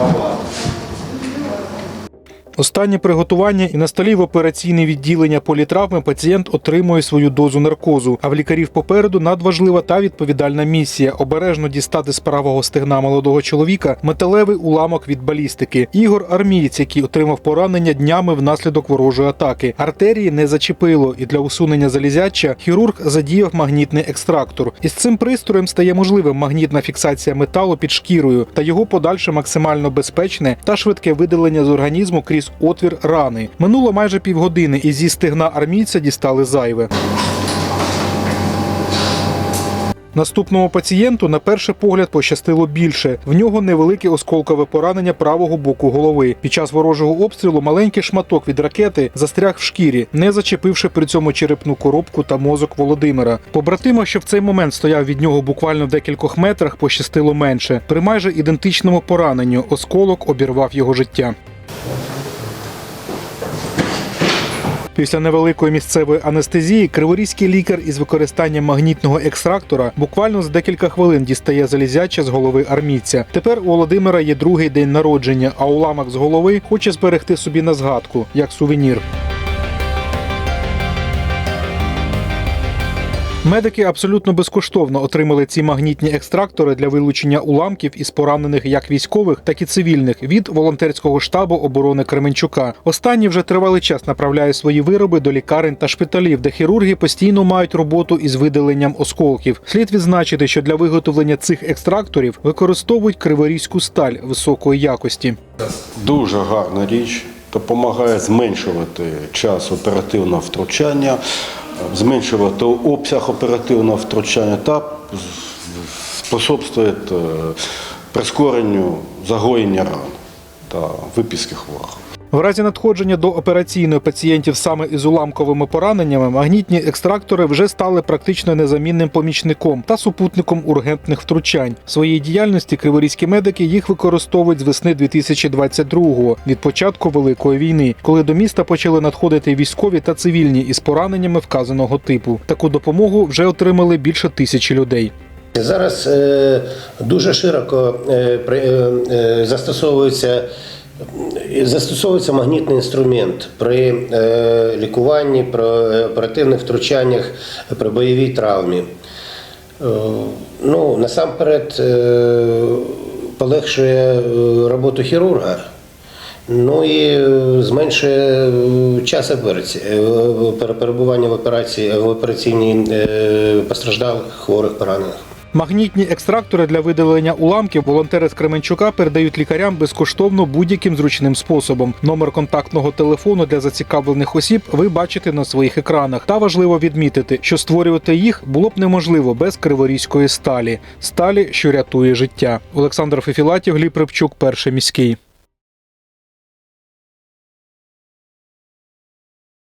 Well, Останнє приготування і на столі в операційне відділення політравми пацієнт отримує свою дозу наркозу. А в лікарів попереду надважлива та відповідальна місія обережно дістати з правого стегна молодого чоловіка металевий уламок від балістики. Ігор армієць, який отримав поранення днями внаслідок ворожої атаки. Артерії не зачепило, і для усунення залізяча хірург задіяв магнітний екстрактор. Із цим пристроєм стає можливим магнітна фіксація металу під шкірою та його подальше максимально безпечне та швидке видалення з організму крізь отвір рани. Минуло майже півгодини, і зі стегна армійця дістали зайве. Наступному пацієнту на перший погляд пощастило більше. В нього невелике осколкове поранення правого боку голови. Під час ворожого обстрілу маленький шматок від ракети застряг в шкірі, не зачепивши при цьому черепну коробку та мозок Володимира. Побратима, що в цей момент стояв від нього буквально в декількох метрах, пощастило менше. При майже ідентичному пораненню осколок обірвав його життя. Після невеликої місцевої анестезії криворізький лікар із використанням магнітного екстрактора буквально за декілька хвилин дістає залізяче з голови армійця. Тепер у Володимира є другий день народження, а уламок з голови хоче зберегти собі на згадку як сувенір. Медики абсолютно безкоштовно отримали ці магнітні екстрактори для вилучення уламків із поранених як військових, так і цивільних від волонтерського штабу оборони Кременчука. Останній вже тривалий час направляє свої вироби до лікарень та шпиталів, де хірурги постійно мають роботу із видаленням осколків. Слід відзначити, що для виготовлення цих екстракторів використовують криворізьку сталь високої якості. Дуже гарна річ, допомагає зменшувати час оперативного втручання, зменшувати обсяг оперативного втручання та способствує е, прискоренню загоєння ран та виписки хворих. В разі надходження до операційної пацієнтів саме із уламковими пораненнями магнітні екстрактори вже стали практично незамінним помічником та супутником ургентних втручань. В своїй діяльності криворізькі медики їх використовують з весни 2022-го, від початку великої війни, коли до міста почали надходити військові та цивільні із пораненнями вказаного типу. Таку допомогу вже отримали більше тисячі людей. Зараз е, дуже широко е, е, е, застосовується, магнітний інструмент при е, лікуванні, при оперативних втручаннях, при бойовій травмі. Е, ну, насамперед е, полегшує роботу хірурга. Ну і зменшує час перебування в операції в операційній постраждалих хворих поранених. Магнітні екстрактори для видалення уламків волонтери з Кременчука передають лікарям безкоштовно будь-яким зручним способом. Номер контактного телефону для зацікавлених осіб ви бачите на своїх екранах. Та важливо відмітити, що створювати їх було б неможливо без криворізької сталі, сталі, що рятує життя. Олександр Фефілатів, Гліб Рибчук, перший міський.